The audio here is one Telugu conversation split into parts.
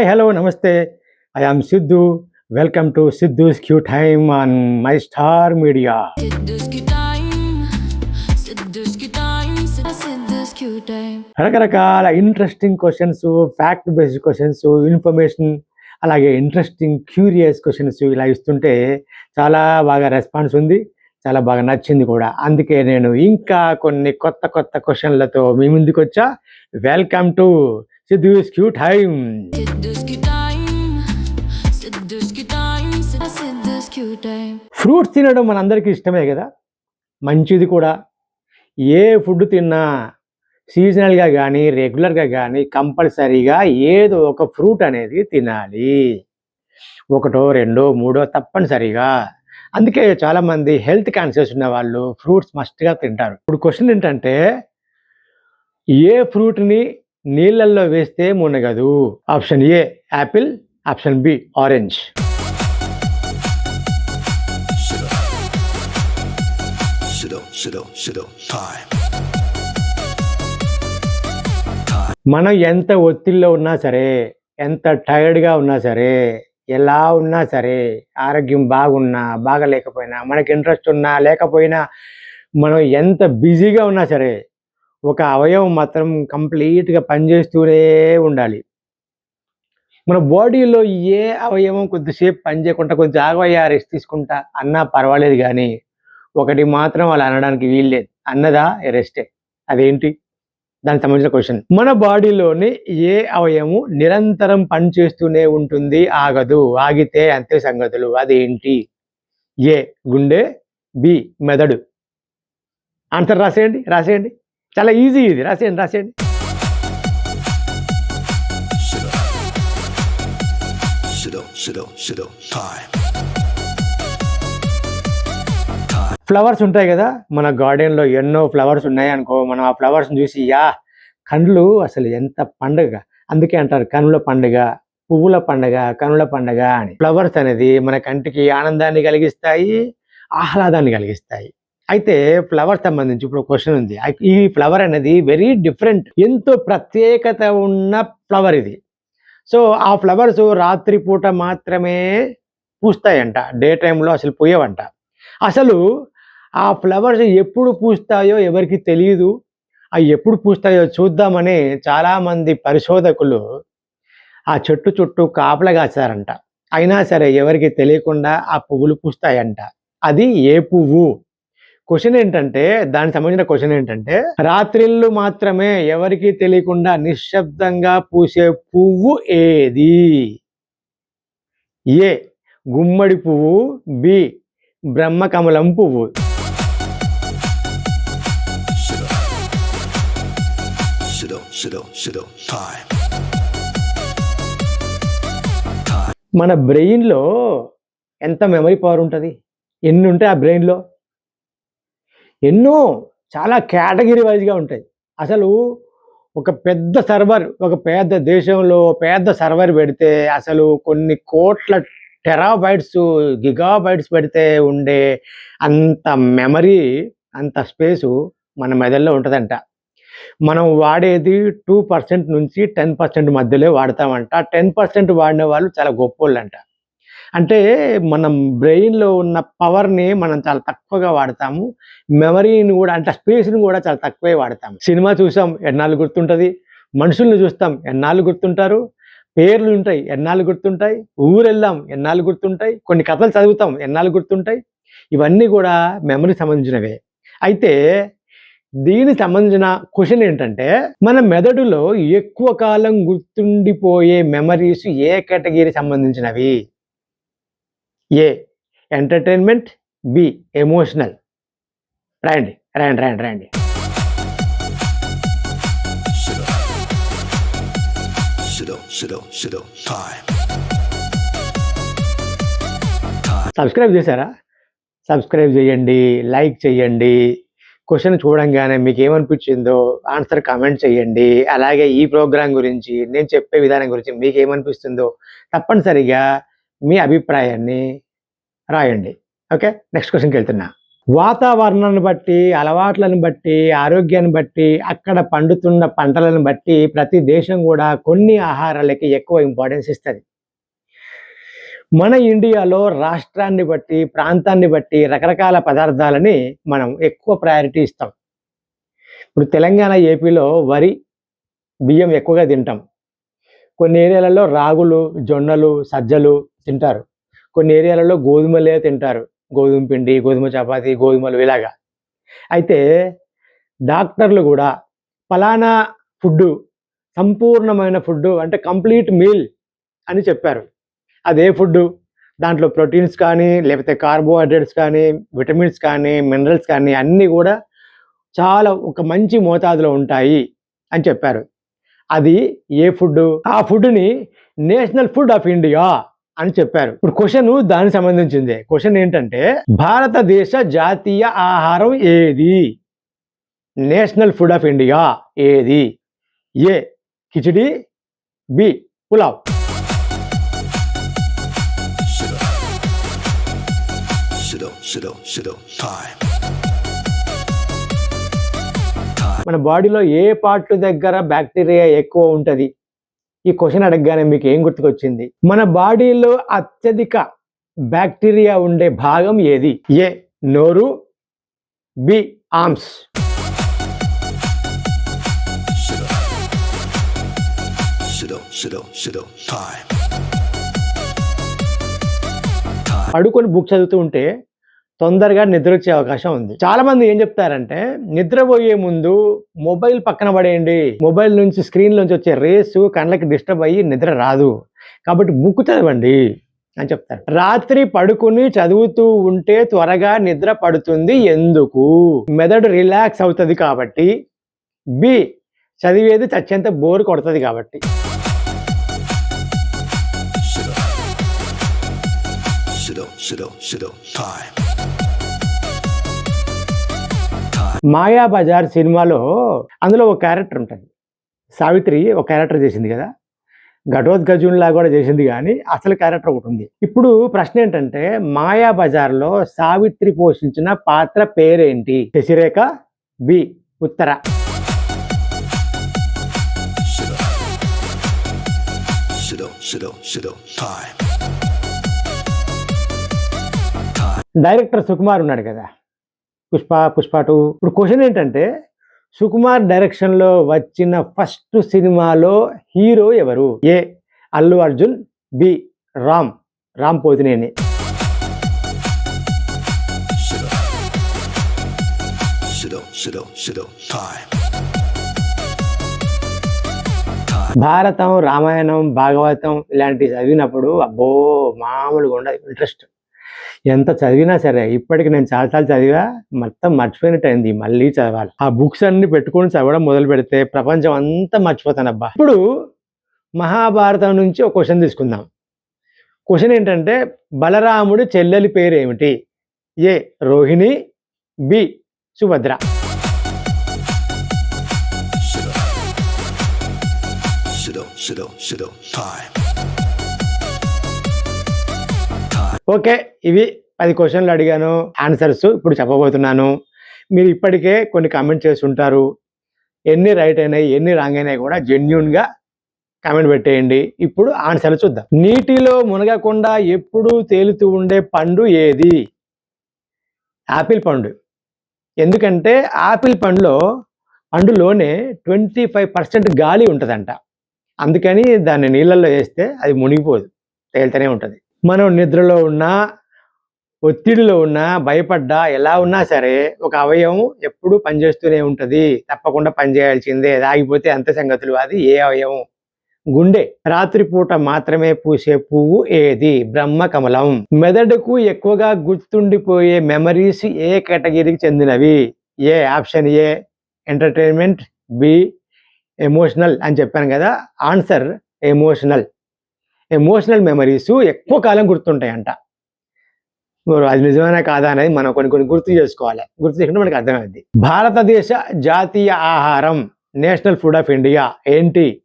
హాయ్ హలో నమస్తే. I am Siddhu welcome to Siddhu's Q time on my star media. రకరకాల interesting questions fact based questions information అలాగే ఇంట్రెస్టింగ్ క్యూరియస్ క్వశ్చన్స్ ఇలా ఇస్తుంటే చాలా బాగా రెస్పాన్స్ ఉంది చాలా బాగా నచ్చింది కూడా. అందుకే నేను ఇంకా కొన్ని కొత్త కొత్త క్వశ్చన్లతో మీ ముందుకు వచ్చా welcome to Siddhu's Q time fruits తినడం మనందరికీ ఇష్టమే కదా? మంచిది కూడా. ఏ ఫుడ్ తిన్నా సీజనల్గా కానీ రెగ్యులర్గా కానీ కంపల్సరీగా ఏదో ఒక ఫ్రూట్ అనేది తినాలి. ఒకటో రెండో మూడో తప్పనిసరిగా. అందుకే చాలామంది హెల్త్ కాన్షియస్ ఉన్న వాళ్ళు ఫ్రూట్స్ మస్ట్గా తింటారు. ఇప్పుడు క్వశ్చన్ ఏంటంటే ఏ ఫ్రూట్ని నీళ్ళల్లో వేస్తే మునగదు? Option A apple option B orange. మనం ఎంత ఒత్తిడిలో ఉన్నా సరే ఎంత టైర్డ్గా ఉన్నా సరే ఎలా ఉన్నా సరే ఆరోగ్యం బాగున్నా బాగలేకపోయినా మనకి ఇంట్రెస్ట్ ఉన్నా లేకపోయినా మనం ఎంత బిజీగా ఉన్నా సరే ఒక అవయవం మాత్రం కంప్లీట్గా పనిచేస్తూనే ఉండాలి. మన బాడీలో ఏ అవయవం కొద్దిసేపు పనిచేయకుండా కొంచెం ఆగవయ్యా రెస్ట్ తీసుకుంటా అన్నా పర్వాలేదు కానీ ఒకటి మాత్రం అలా అనడానికి వీల్లేదు. అన్నదా? రెస్టే. అదేంటి? దానికి సంబంధించిన క్వశ్చన్. మన బాడీలోని ఏ అవయము నిరంతరం పనిచేస్తూనే ఉంటుంది? ఆగదు. ఆగితే అంతే సంగతులు. అదేంటి? ఏ గుండె బి మెదడు. ఆన్సర్ రాసేయండి. రాసేయండి. చాలా ఈజీ ఇది. రాసేయండి రాసేయండి. ఫ్లవర్స్ ఉంటాయి కదా మన గార్డెన్లో ఎన్నో ఫ్లవర్స్ ఉన్నాయి అనుకో మనం ఆ ఫ్లవర్స్ని చూసి యా కండ్లు అసలు ఎంత పండుగ. అందుకే అంటారు కనుల పండుగ పువ్వుల పండుగ కనుల పండుగ అని. ఫ్లవర్స్ అనేది మన కంటికి ఆనందాన్ని కలిగిస్తాయి ఆహ్లాదాన్ని కలిగిస్తాయి. అయితే ఫ్లవర్ సంబంధించి ఇప్పుడు క్వశ్చన్ ఉంది. ఈ ఫ్లవర్ అనేది వెరీ డిఫరెంట్ ఎంతో ప్రత్యేకత ఉన్న ఫ్లవర్ ఇది. సో ఆ ఫ్లవర్స్ రాత్రిపూట మాత్రమే పూస్తాయంట. డే టైంలో అసలు పూయవంట. అసలు ఆ ఫ్లవర్స్ ఎప్పుడు పూస్తాయో ఎవరికి తెలియదు అవి ఎప్పుడు పూస్తాయో చూద్దామని చాలామంది పరిశోధకులు ఆ చెట్టు చుట్టూ కాపలా కాచారంట అయినా సరే ఎవరికి తెలియకుండా ఆ పువ్వులు పూస్తాయంట. అది ఏ పువ్వు? క్వశ్చన్ ఏంటంటే దానికి సంబంధించిన క్వశ్చన్ ఏంటంటే రాత్రిళ్ళు మాత్రమే ఎవరికి తెలియకుండా నిశ్శబ్దంగా పూసే పువ్వు ఏది? ఏ. గుమ్మడి పువ్వు బి. బ్రహ్మకమలం పువ్వు. మన బ్రెయిన్లో ఎంత మెమరీ పవర్ ఉంటుంది? ఎన్ని ఉంటాయి ఆ బ్రెయిన్లో ఎన్నో చాలా కేటగిరీ వైజ్గా ఉంటాయి. అసలు ఒక పెద్ద సర్వర్ ఒక పెద్ద దేశంలో పెద్ద సర్వర్ పెడితే అసలు కొన్ని కోట్ల టెరాబైట్స్ గిగాబైట్స్ పెడితే ఉండే అంత మెమరీ అంత స్పేసు మన మెదడులో ఉంటుందంట. మనం వాడేది టూ పర్సెంట్ నుంచి టెన్ పర్సెంట్ మధ్యలో వాడతామంట. టెన్ పర్సెంట్ వాడిన వాళ్ళు చాలా గొప్పోళ్ళంట. అంటే మనం బ్రెయిన్లో ఉన్న పవర్ని మనం చాలా తక్కువగా వాడతాము. మెమరీని కూడా అంటే స్పేస్ని కూడా చాలా తక్కువే వాడతాం సినిమా చూసాం ఎన్నాళ్ళు గుర్తుంటుంది? మనుషుల్ని చూస్తాం ఎన్నాళ్ళు గుర్తుంటారు? పేర్లు ఉంటాయి ఎన్నాళ్ళు గుర్తుంటాయి? ఊరెళ్ళాం ఎన్నాళ్ళు గుర్తుంటాయి? కొన్ని కథలు చదువుతాం ఎన్నాళ్ళు గుర్తుంటాయి? ఇవన్నీ కూడా మెమరీ సంబంధించినవే. అయితే దీనికి సంబంధించిన క్వశ్చన్ ఏంటంటే మన మెదడులో ఎక్కువ కాలం గుర్తుండిపోయే మెమరీస్ ఏ కేటగిరీ సంబంధించినవి? ఏ ఎంటర్టైన్మెంట్ బి ఎమోషనల్ రాయండి రాయండి రాయండి రాయండి. సబ్స్క్రైబ్ చేశారా? సబ్స్క్రైబ్ చేయండి లైక్ చేయండి. క్వశ్చన్ చూడంగానే మీకు ఏమనిపించిందో ఆన్సర్ కామెంట్ చేయండి. అలాగే ఈ ప్రోగ్రాం గురించి నేను చెప్పే విధానం గురించి మీకు ఏమనిపిస్తుందో తప్పనిసరిగా మీ అభిప్రాయాన్ని రాయండి. ఓకే? నెక్స్ట్ క్వశ్చన్కి వెళ్తున్నా. వాతావరణాన్ని బట్టి అలవాట్లను బట్టి ఆరోగ్యాన్ని బట్టి అక్కడ పండుతున్న పంటలను బట్టి ప్రతి దేశం కూడా కొన్ని ఆహారాలకి ఎక్కువ ఇంపార్టెన్స్ ఇస్తుంది. మన ఇండియాలో రాష్ట్రాన్ని బట్టి ప్రాంతాన్ని బట్టి రకరకాల పదార్థాలని మనం ఎక్కువ ప్రయారిటీ ఇస్తాం. ఇప్పుడు తెలంగాణ ఏపీలో వరి బియ్యం ఎక్కువగా తింటాం. కొన్ని ఏరియాలలో రాగులు జొన్నలు సజ్జలు తింటారు. కొన్ని ఏరియాలలో గోధుమలే తింటారు. గోధుమ పిండి గోధుమ చపాతి గోధుమలు ఇలాగా. అయితే డాక్టర్లు కూడా ఫలానా ఫుడ్ సంపూర్ణమైన ఫుడ్ అంటే కంప్లీట్ మీల్ అని చెప్పారు. అదే ఫుడ్ దాంట్లో ప్రోటీన్స్ కానీ లేకపోతే కార్బోహైడ్రేట్స్ కానీ విటమిన్స్ కానీ మినరల్స్ కానీ అన్నీ కూడా చాలా ఒక మంచి మోతాదులో ఉంటాయి అని చెప్పారు. అది ఏ ఫుడ్ ఆ ఫుడ్ని నేషనల్ ఫుడ్ ఆఫ్ ఇండియా అని చెప్పారు. ఇప్పుడు క్వశ్చన్ దానికి సంబంధించింది. క్వశ్చన్ ఏంటంటే భారతదేశ జాతీయ ఆహారం ఏది? నేషనల్ ఫుడ్ ఆఫ్ ఇండియా ఏది? A khichdi B pulao. మన బాడీలో ఏ పార్ట్ దగ్గర బ్యాక్టీరియా ఎక్కువ ఉంటుంది? ఈ క్వశ్చన్ అడగగానే మీకు ఏం గుర్తుకొచ్చింది మన బాడీలో అత్యధిక బ్యాక్టీరియా ఉండే భాగం ఏది ఏ నోరు బి. Time. పడుకొని బుక్ చదువుతూ ఉంటే తొందరగా నిద్ర వచ్చే అవకాశం ఉంది. చాలా మంది ఏం చెప్తారంటే నిద్రపోయే ముందు మొబైల్ పక్కన పడేయండి. మొబైల్ నుంచి స్క్రీన్ నుంచి వచ్చే రేసు కళ్ళకి డిస్టర్బ్ అయ్యి నిద్ర రాదు. కాబట్టి బుక్ చదవండి అని చెప్తారు. రాత్రి పడుకుని చదువుతూ ఉంటే త్వరగా నిద్ర పడుతుంది ఎందుకు? మెదడు రిలాక్స్ అవుతుంది కాబట్టి. బి చదివేది చచ్చేంత బోర్ కొడుతుంది కాబట్టి. Sit. Sit up, sit up, sit up. Time. మాయా బజార్ సినిమాలో అందులో ఒక క్యారెక్టర్ ఉంటుంది. సావిత్రి ఒక క్యారెక్టర్ చేసింది కదా? ఘటోద్గజునిలా కూడా చేసింది కానీ అసలు క్యారెక్టర్ ఒకటి ఉంది. ఇప్పుడు ప్రశ్న ఏంటంటే మాయా బజార్లో సావిత్రి పోషించిన పాత్ర పేరేంటి? శశిరేఖ బి ఉత్తర. డైరెక్టర్ సుకుమార్ ఉన్నాడు కదా? పుష్ప పుష్ప టూ. ఇప్పుడు క్వశ్చన్ ఏంటంటే సుకుమార్ డైరెక్షన్లో వచ్చిన ఫస్ట్ సినిమాలో హీరో ఎవరు? ఏ. అల్లు అర్జున్ బి. రామ్ రామ్ పోతినేని. భారతం రామాయణం భాగవతం ఇలాంటివి చదివినప్పుడు అబ్బో మామూలుగా ఉండదు ఇంట్రెస్ట్. ఎంత చదివినా సరే ఇప్పటికి నేను చాలాసార్లు చదివా మొత్తం మర్చిపోయినట్టు అయింది మళ్ళీ చదవాలి. ఆ బుక్స్ అన్ని పెట్టుకొని చదవడం మొదలు పెడితే ప్రపంచం అంతా మర్చిపోతాను అబ్బా ఇప్పుడు మహాభారతం నుంచి ఒక క్వశ్చన్ తీసుకుందాం. క్వశ్చన్ ఏంటంటే బలరాముడి చెల్లెలి పేరు ఏమిటి A. Rohini. B. Subhadra. Sit up. Sit up, up. Time. Okay ఇవి పది క్వశ్చన్లు అడిగాను ఆన్సర్స్ ఇప్పుడు చెప్పబోతున్నాను. మీరు ఇప్పటికే కొన్ని కామెంట్ చేసి ఉంటారు. ఎన్ని రైట్ అయినాయి ఎన్ని రాంగ్ అయినాయి కూడా జెన్యున్గా కామెంట్ పెట్టేయండి. ఇప్పుడు ఆన్సర్లు చూద్దాం. నీటిలో మునగకుండా ఎప్పుడూ తేలుతూ ఉండే పండు ఏది? ఆపిల్ పండు. ఎందుకంటే ఆపిల్ పండులో పండులోనే ట్వంటీ ఫైవ్ పర్సెంట్ గాలి ఉంటుందంట. అందుకని దాన్ని నీళ్ళల్లో వేస్తే అది మునిగిపోదు తేలుతూనే ఉంటుంది. మనం నిద్రలో ఉన్నా ఒత్తిడిలో ఉన్నా భయపడ్డా ఎలా ఉన్నా సరే ఒక అవయవం ఎప్పుడూ పనిచేస్తూనే ఉంటుంది. తప్పకుండా పనిచేయాల్సిందే. ఆగిపోతే అంత సంగతులు అది ఏ అవయవం? గుండె. రాత్రిపూట మాత్రమే పూసే పువ్వు ఏది? బ్రహ్మ కమలం. మెదడుకు ఎక్కువగా గుర్తుండిపోయే మెమరీస్ ఏ కేటగిరీకి చెందినవి? A? Option A. Entertainment. B? Emotional అని చెప్పాను కదా. Answer emotional. ఎమోషనల్ మెమరీస్ ఎక్కువ కాలం గుర్తుంటాయంట. అది నిజమేనా కాదా అనేది మనం కొన్ని కొన్ని గుర్తు చేసుకోవాలి. గుర్తు చేసుకుంటే మనకి అర్థమైంది భారతదేశ జాతీయ ఆహారం నేషనల్ ఫుడ్ ఆఫ్ ఇండియా ఏంటి?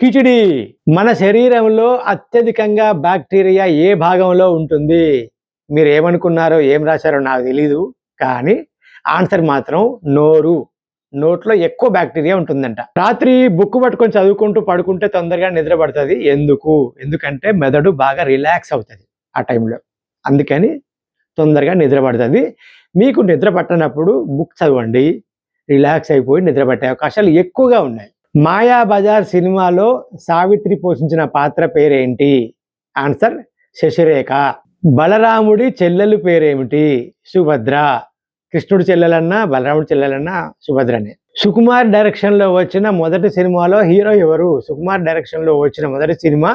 కిచిడి. మన శరీరంలో అత్యధికంగా బ్యాక్టీరియా ఏ భాగంలో ఉంటుంది? మీరు ఏమనుకున్నారో ఏం రాశారో నాకు తెలీదు. కానీ ఆన్సర్ మాత్రం నోరు. నోట్లో ఎక్కువ బ్యాక్టీరియా ఉంటుందంట. రాత్రి బుక్ పట్టుకొని చదువుకుంటూ పడుకుంటే తొందరగా నిద్ర పడుతుంది ఎందుకు? ఎందుకంటే మెదడు బాగా రిలాక్స్ అవుతుంది ఆ టైంలో. అందుకని తొందరగా నిద్ర పడుతుంది మీకు నిద్ర పట్టనప్పుడు బుక్ చదవండి. రిలాక్స్ అయిపోయి నిద్ర పట్టే అవకాశాలు ఎక్కువగా ఉన్నాయి. మాయా బజార్ సినిమాలో సావిత్రి పోషించిన పాత్ర పేరేంటి? ఆన్సర్ శశిరేఖ. బలరాముడి చెల్లెలు పేరేమిటి? సుభద్ర. కృష్ణుడు చెల్లెలన్నా బలరాముడు చెల్లెలన్నా సుభద్రనే. సుకుమార్ డైరెక్షన్లో వచ్చిన మొదటి సినిమాలో హీరో ఎవరు? సుకుమార్ డైరెక్షన్లో వచ్చిన మొదటి సినిమా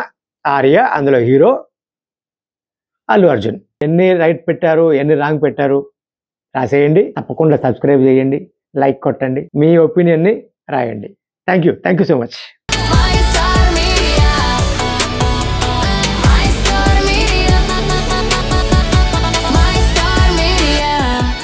ఆర్య అందులో హీరో అల్లు అర్జున్. ఎన్ని రైట్ పెట్టారు ఎన్ని రాంగ్ పెట్టారు రాసేయండి తప్పకుండా సబ్స్క్రైబ్ చేయండి లైక్ కొట్టండి మీ ఒపీనియన్ని రాయండి. Thank you thank you so much.